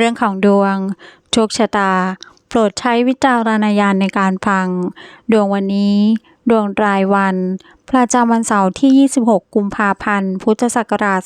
เรื่องของดวง โชคชะตา โปรดใช้วิจารณญาณในการฟัง ดวงวันนี้ ดวงรายวัน ประจำวันเสาร์ที่ 26 กุมภาพันธ์ พุทธศักราช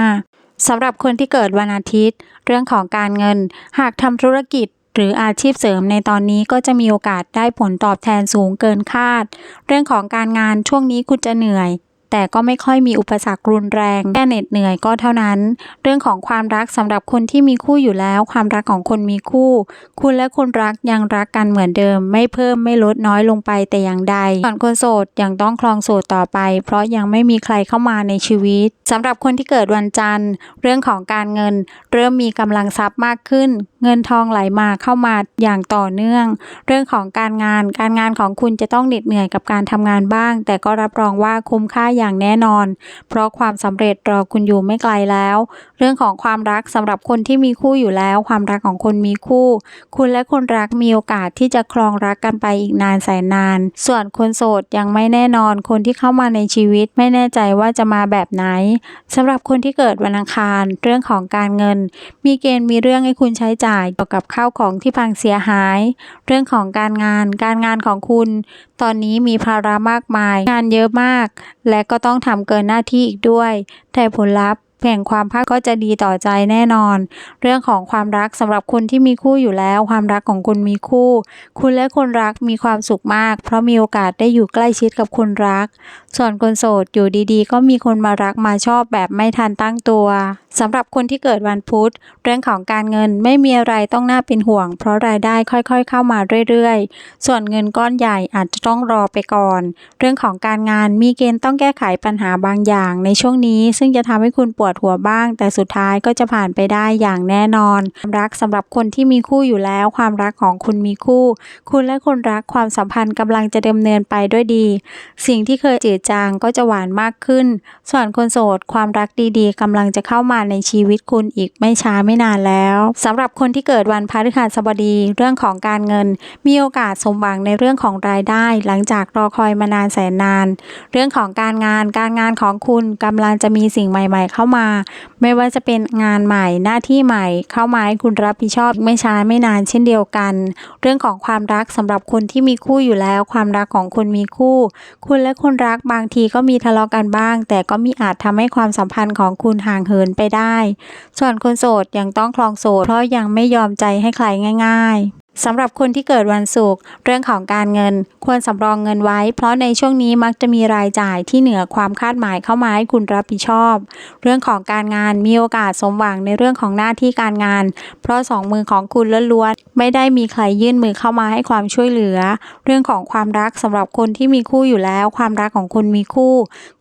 2565 สำหรับคนที่เกิดวันอาทิตย์ เรื่องของการเงิน หากทำธุรกิจหรืออาชีพเสริมในตอนนี้ก็จะมีโอกาสได้ผลตอบแทนสูงเกินคาด เรื่องของการงานช่วงนี้คุณจะเหนื่อย แต่ก็ไม่ค่อยมีอุปสรรครุนแรงแค่เหน็ดเหนื่อยก็เท่านั้น เรื่องของความรักสำหรับคนที่มีคู่อยู่แล้ว ความรักของคนมีคู่ คุณและคนรักยังรักกันเหมือนเดิม ไม่เพิ่มไม่ลดน้อยลงไปแต่อย่างใดส่วนคนโสดยังต้องคลองโสดต่อไป เพราะยังไม่มีใครเข้ามาในชีวิตสำหรับคนที่เกิดวันจันทร์ เรื่องของการเงิน เริ่มมีกำลังทรัพย์มากขึ้น เงินทองไหลมาเข้ามาอย่างต่อเนื่อง เรื่องของการงานการงานของคุณจะต้องเหน็ดเหนื่อยกับการทำงานบ้าง แต่ก็รับรองว่าคุ้มค่าอย่างแน่นอน เพราะความสำเร็จรอคุณอยู่ไม่ไกลแล้ว เรื่องของความรักสำหรับคนที่มีคู่อยู่แล้ว ความรักของคนมีคู่ คุณและคนรักมีโอกาสที่จะครองรักกันไปอีกนานแสนนาน ส่วนคนโสดยังไม่แน่นอน คนที่เข้ามาในชีวิตไม่แน่ใจว่าจะมาแบบไหนสำหรับคนที่เกิดวันอังคาร เรื่องของการเงิน มีเกณฑ์มีเรื่องให้คุณใช้จ่ายเกี่ยวกับข้าวของที่พังเสียหาย เรื่องของการงาน การงานของคุณ ตอนนี้มีภาระมากมาย งานเยอะมาก และก็ต้องทำเกินหน้าที่อีกด้วย แต่ผลลัพธ์แห่งความภาคก็จะดีต่อใจแน่นอน เรื่องของความรักสำหรับคนที่มีคู่อยู่แล้ว ความรักของคุณมีคู่ คุณและคนรักมีความสุขมาก เพราะมีโอกาสได้อยู่ใกล้ชิดกับคนรักส่วนคนโสดอยู่ดีๆ ก็มีคนมารักมาชอบแบบไม่ทันตั้งตัวสำหรับคนที่เกิดวันพุธ เรื่องของการเงินไม่มีอะไรต้องน่าเป็นห่วง เพราะรายได้ค่อยๆ เข้ามาเรื่อยๆ ส่วนเงินก้อนใหญ่อาจจะต้องรอไปก่อน เรื่องของการงานมีเกณฑ์ต้องแก้ไขปัญหาบางอย่างในช่วงนี้ ซึ่งจะทำให้คุณปวดหัวบ้าง แต่สุดท้ายก็จะผ่านไปได้อย่างแน่นอนความรักสำหรับคนที่มีคู่อยู่แล้ว ความรักของคุณมีคู่ คุณและคนรักความสัมพันธ์กำลังจะดำเนินไปด้วยดี สิ่งที่เคยจืดจางก็จะหวานมากขึ้น ส่วนคนโสดความรักดีๆกำลังจะเข้ามาในชีวิตคุณอีกไม่ช้าไม่นานแล้วสำหรับคนที่เกิดวันพฤหัสบดีเรื่องของการเงิน มีโอกาสสมหวังในเรื่องของรายได้ หลังจากรอคอยมานานแสนนาน เรื่องของการงานการงานของคุณกำลังจะมีสิ่งใหม่ ๆ เข้ามา ไม่ว่าจะเป็นงานใหม่หน้าที่ใหม่ เข้ามาให้คุณรับผิดชอบไม่ช้าไม่นานเช่นเดียวกัน เรื่องของความรักสำหรับคนที่มีคู่อยู่แล้ว ความรักของคนมีคู่ คุณและคนรักบางทีก็มีทะเลาะกันบ้าง แต่ก็มีอาจทำให้ความสัมพันธ์ของคุณห่างเหินไปได้ ส่วนคนโสดยังต้องคลองโสดเพราะยังไม่ยอมใจให้ใครง่าย ๆสำหรับคนที่เกิดวันศุกร์เรื่องของการเงิน ควรสำรองเงินไว้ เพราะในช่วงนี้มักจะมีรายจ่ายที่เหนือความคาดหมายเข้ามาให้คุณรับผิดชอบ เรื่องของการงานมีโอกาสสมหวังในเรื่องของหน้าที่การงาน เพราะสองมือของคุณล้วน ไม่ได้มีใครยื่นมือเข้ามาให้ความช่วยเหลือ เรื่องของความรักสำหรับคนที่มีคู่อยู่แล้ว ความรักของคุณมีคู่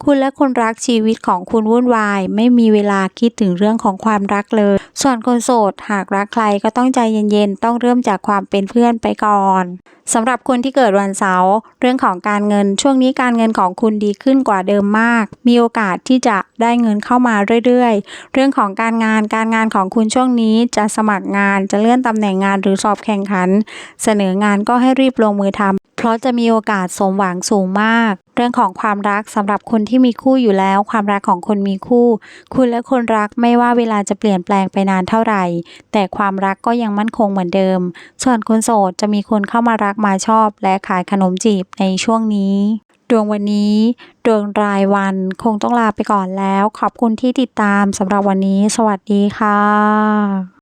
คุณและคนรักชีวิตของคุณวุ่นวาย ไม่มีเวลาคิดถึงเรื่องของความรักเลย ส่วนคนโสดหากรักใครก็ต้องใจเย็นๆ ต้องเริ่มจากความเป็นเพื่อนไปก่อนสำหรับคนที่เกิดวันเสาร์เรื่องของการเงินช่วงนี้การเงินของคุณดีขึ้นกว่าเดิมมาก มีโอกาสที่จะได้เงินเข้ามาเรื่อยๆ เรื่องของการงานการงานของคุณช่วงนี้จะสมัครงานจะเลื่อนตำแหน่งงานหรือสอบแข่งขัน เสนองานก็ให้รีบลงมือทำเพราะจะมีโอกาสสมหวังสูงมาก เรื่องของความรักสำหรับคนที่มีคู่อยู่แล้ว ความรักของคนมีคู่ คุณและคนรักไม่ว่าเวลาจะเปลี่ยนแปลงไปนานเท่าไหร่ แต่ความรักก็ยังมั่นคงเหมือนเดิม ส่วนคนโสดจะมีคนเข้ามารักมาชอบ และขายขนมจีบในช่วงนี้ดวงวันนี้ ดวงรายวันคงต้องลาไปก่อนแล้ว ขอบคุณที่ติดตามสำหรับวันนี้ สวัสดีค่ะ